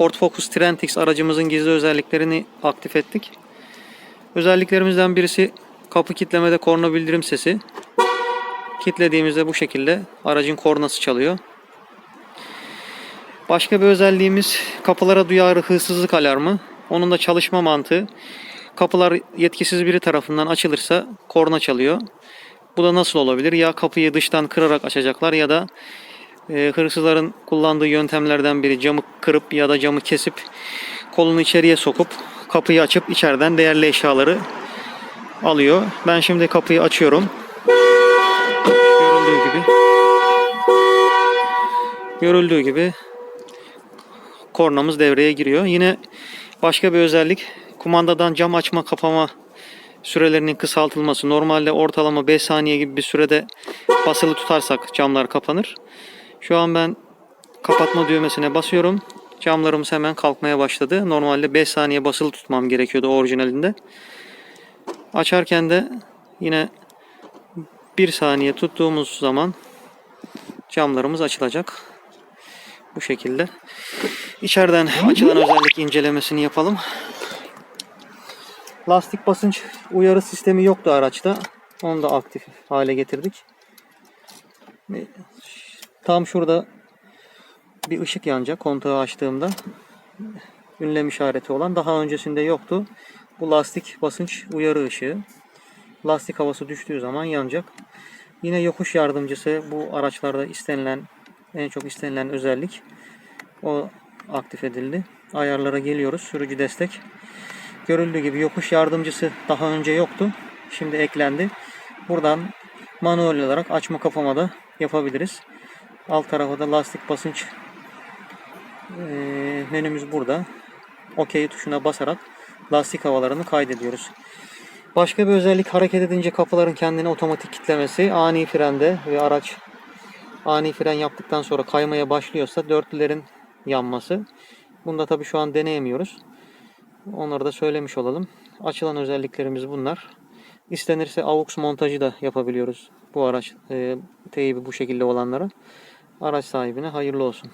Ford Focus Trentix aracımızın gizli özelliklerini aktif ettik. Özelliklerimizden birisi kapı kitlemede korna bildirim sesi. Kitlediğimizde bu şekilde aracın kornası çalıyor. Başka bir özelliğimiz kapılara duyarlı hırsızlık alarmı. Onun da çalışma mantığı. Kapılar yetkisiz biri tarafından açılırsa korna çalıyor. Bu da nasıl olabilir? Ya kapıyı dıştan kırarak açacaklar ya da e, hırsızların kullandığı yöntemlerden biri camı kırıp ya da camı kesip kolunu içeriye sokup kapıyı açıp içeriden değerli eşyaları alıyor. Ben şimdi kapıyı açıyorum. Görüldüğü gibi görüldüğü gibi kornamız devreye giriyor. Yine başka bir özellik kumandadan cam açma kapama sürelerinin kısaltılması. Normalde ortalama 5 saniye gibi bir sürede basılı tutarsak camlar kapanır. Şu an ben kapatma düğmesine basıyorum. Camlarımız hemen kalkmaya başladı. Normalde 5 saniye basılı tutmam gerekiyordu orijinalinde. Açarken de yine 1 saniye tuttuğumuz zaman camlarımız açılacak. Bu şekilde. İçeriden açılan özellik incelemesini yapalım. Lastik basınç uyarı sistemi yoktu araçta. Onu da aktif hale getirdik. Tam şurada bir ışık yanacak kontağı açtığımda. Ünlem işareti olan daha öncesinde yoktu. Bu lastik basınç uyarı ışığı. Lastik havası düştüğü zaman yanacak. Yine yokuş yardımcısı bu araçlarda istenilen en çok istenilen özellik. O aktif edildi. Ayarlara geliyoruz. Sürücü destek. Görüldüğü gibi yokuş yardımcısı daha önce yoktu. Şimdi eklendi. Buradan manuel olarak açma kapama da yapabiliriz. Alt tarafa da lastik basınç eee, menümüz burada. OK tuşuna basarak lastik havalarını kaydediyoruz. Başka bir özellik hareket edince kapıların kendini otomatik kitlemesi. Ani frende ve araç ani fren yaptıktan sonra kaymaya başlıyorsa dörtlülerin yanması. Bunda tabii şu an deneyemiyoruz. Onları da söylemiş olalım. Açılan özelliklerimiz bunlar. İstenirse AUX montajı da yapabiliyoruz bu araç e, teybi bu şekilde olanlara. Araç sahibine hayırlı olsun.